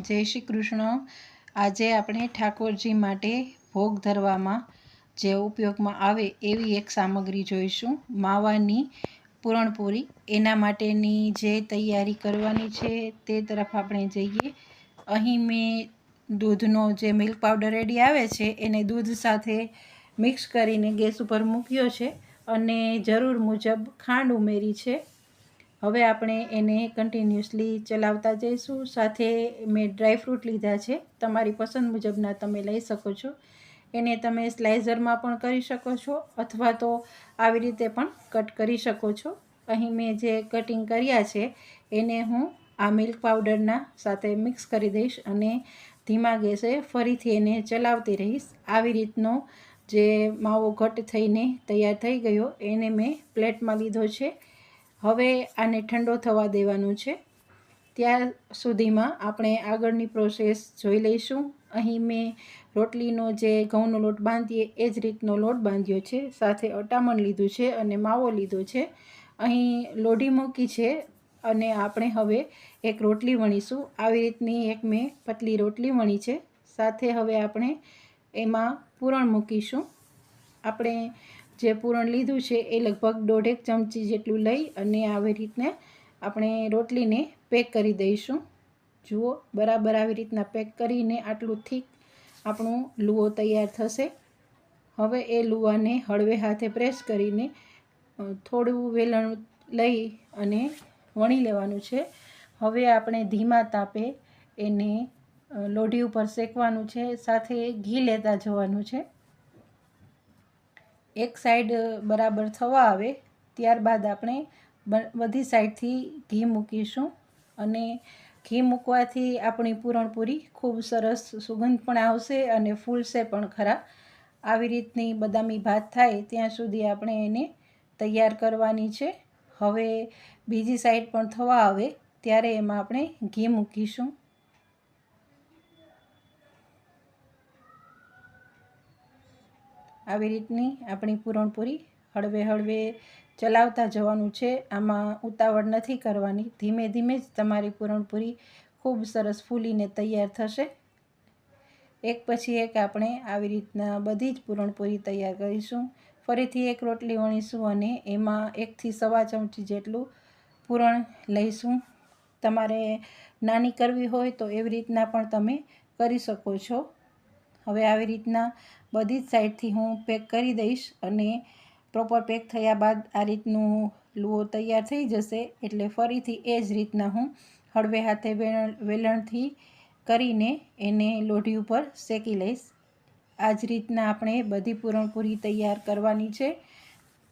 જય શ્રી કૃષ્ણ. આજે આપણે ઠાકોરજી માટે ભોગ ધરવામાં જે ઉપયોગમાં આવે એવી એક સામગ્રી જોઈશું. માવાની પૂરણપૂરી. એના માટેની જે તૈયારી કરવાની છે તે તરફ આપણે જઈએ. અહીં મેં દૂધનો જે મિલ્ક પાવડર રેડી આવે છે એને દૂધ સાથે મિક્સ કરીને ગેસ ઉપર મૂક્યો છે અને જરૂર મુજબ ખાંડ ઉમેરી છે. હવે આપણે એને કન્ટિન્યુઅસલી ચલાવતા જઈશું. સાથે મેં ડ્રાયફ્રૂટ લીધા છે. તમારી પસંદ મુજબના તમે લઈ શકો છો. એને તમે સ્લાઇઝરમાં પણ કરી શકો છો અથવા તો આવી રીતે પણ કટ કરી શકો છો. અહીં મેં જે કટિંગ કર્યા છે એને હું આ મિલ્ક પાવડરના સાથે મિક્સ કરી દઈશ અને ધીમા ગેસે ફરીથી એને ચલાવતી રહીશ. આવી રીતનો જે માવો ઘટ થઈને તૈયાર થઈ ગયો એને મેં પ્લેટમાં લીધો છે. હવે આને ઠંડો થવા દેવાનું છે. ત્યાર સુધીમાં આપણે આગળની પ્રોસેસ જોઈ લઈશું. અહીં મેં રોટલીનો જે ઘઉંનો લોટ બાંધીએ, એ જ રીતનો લોટ બાંધ્યો છે. સાથે અટામણ લીધું છે અને માવો લીધો છે. અહીં લોઢી મૂકી છે અને આપણે હવે એક રોટલી વણીશું. આવી રીતની એક મેં પતલી રોટલી વણી છે. સાથે હવે આપણે એમાં પૂરણ મૂકીશું. આપણે જે પૂરણ લીધું છે એ લગભગ દોઢેક ચમચી જેટલું લઈ અને આવી રીતને આપણે રોટલીને પેક કરી દઈશું. જુઓ, બરાબર આવી રીતના પેક કરીને આટલું થીક આપણું લુઓ તૈયાર થશે. હવે એ લુવાને હળવે હાથે પ્રેસ કરીને થોડું વેલણ લઈ અને વણી લેવાનું છે. હવે આપણે ધીમા તાપે એને લોઢી ઉપર શેકવાનું છે, સાથે ઘી લેતા જવાનું છે. એક સાઈડ બરાબર થવા આવે, ત્યારબાદ આપણે બધી સાઈડથી ઘી મૂકીશું અને ઘી મૂકવાથી આપણી પૂરણપૂરી ખૂબ સરસ સુગંધ પણ આવશે અને ફૂલશે પણ ખરા. આવી રીતની બદામી ભાત થાય ત્યાં સુધી આપણે એને તૈયાર કરવાની છે. હવે બીજી સાઈડ પણ થવા આવે, ત્યારે એમાં આપણે ઘી મૂકીશું. આવી રીતની આપણી પૂરણપૂરી હળવે હળવે ચલાવતા જવાનું છે. આમાં ઉતાવળ નથી કરવાની. ધીમે ધીમે જ તમારી પૂરણપૂરી ખૂબ સરસ ફૂલીને તૈયાર થશે. એક પછી એક આપણે આવી રીતના બધી જ પૂરણપૂરી તૈયાર કરીશું. ફરીથી એક રોટલી વણીશું અને એમાં એકથી સવા ચમચી જેટલું પૂરણ લઈશું. તમારે નાની કરવી હોય તો એવી રીતના પણ તમે કરી શકો છો. હવે આવી રીતના બધી જ સાઈડથી હું પેક કરી દઈશ અને પ્રોપર પેક થયા બાદ આ રીતનું લુઓ તૈયાર થઈ જશે એટલે ફરીથી એ જ રીતના હું હળવે હાથે વેલણથી કરીને એને લોઢી ઉપર શેકી લઈશ. આ જ રીતના આપણે બધી પૂરણપૂરી તૈયાર કરવાની છે.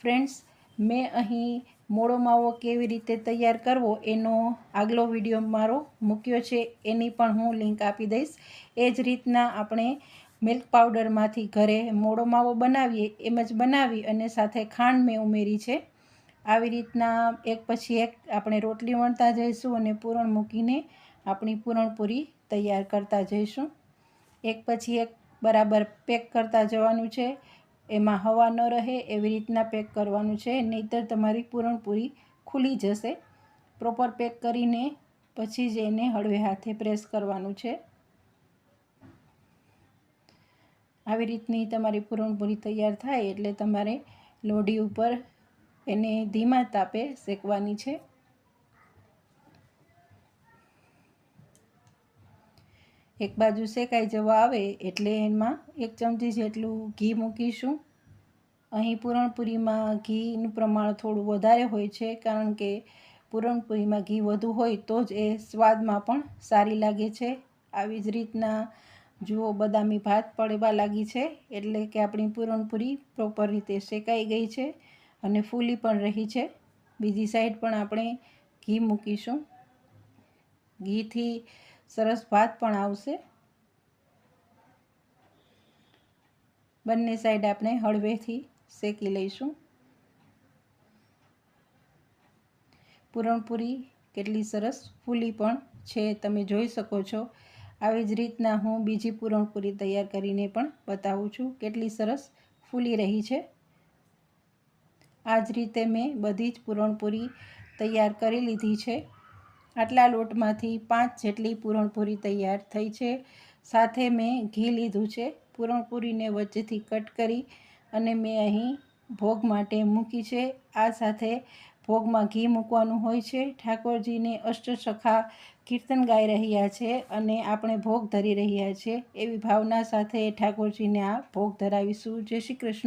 ફ્રેન્ડ્સ, મેં અહીં મોળો માવો કેવી રીતે તૈયાર કરવો એનો આગલો વીડિયો મારો મૂક્યો છે એની પણ હું લિંક આપી દઈશ. એ જ રીતના આપણે મિલ્ક પાવડરમાંથી ઘરે મોળો માવો બનાવીએ, એમ જ બનાવી અને સાથે ખાંડ મેં ઉમેરી છે. આવી રીતના એક પછી એક આપણે રોટલી વણતા જઈશું અને પૂરણ મૂકીને આપણી પૂરણપૂરી તૈયાર કરતા જઈશું. એક પછી એક બરાબર પેક કરતા જવાનું છે. એમાં હવા ન રહે એવી રીતના પેક કરવાનું છે. નહીતર તમારી પૂરણપૂરી ખુલી જશે. પ્રોપર પેક કરીને પછી જ એને હળવે હાથે પ્રેસ કરવાનું છે. આવી રીતની તમારી પૂરણપૂરી તૈયાર થાય એટલે તમારે લોઢી ઉપર એને ધીમા તાપે શેકવાની છે. એક બાજુ શેકાઈ જવા આવે એટલે એમાં એક ચમચી જેટલું ઘી મૂકીશું. અહીં પૂરણપૂરીમાં ઘીનું પ્રમાણ થોડું વધારે હોય છે કારણ કે પૂરણપૂરીમાં ઘી વધુ હોય તો જ એ સ્વાદમાં પણ સારી લાગે છે. આવી જ રીતના જુઓ, બદામી ભાત પડવા લાગી છે એટલે કે આપણી પૂરણપૂરી પ્રોપર રીતે શેકાઈ ગઈ છે અને ફૂલી પણ રહી છે. બીજી સાઈડ પણ આપણે ઘી મૂકીશું. ઘીથી સરસ ભાત પણ આવશે. બંને સાઈડ આપણે હળવેથી શેકી લઈશું. પૂરણપૂરી કેટલી સરસ ફૂલી પણ છે, તમે જોઈ શકો છો. આવી જ રીતના હું બીજી પૂરણપૂરી તૈયાર કરીને પણ બતાવું છું કેટલી સરસ ફૂલી રહી છે. આ જ રીતે મેં બધી જ પૂરણપૂરી તૈયાર કરી લીધી છે. આટલા લોટમાંથી પાંચ જેટલી પૂરણપૂરી તૈયાર થઈ છે. સાથે મેં ઘી લીધું છે. પૂરણપૂરીને વચ્ચેથી કટ કરી અને મેં અહીં ભોગ માટે મૂકી છે. આ સાથે ભોગમાં ઘી મૂકવાનું હોય છે. ઠાકોરજીને અષ્ટસખા કીર્તન ગાઈ રહ્યા છે અને આપણે ભોગ ધરી રહ્યા છે. એવી ભાવના સાથે ઠાકોરજીને આ ભોગ ધરાવીશું. જય શ્રી કૃષ્ણ.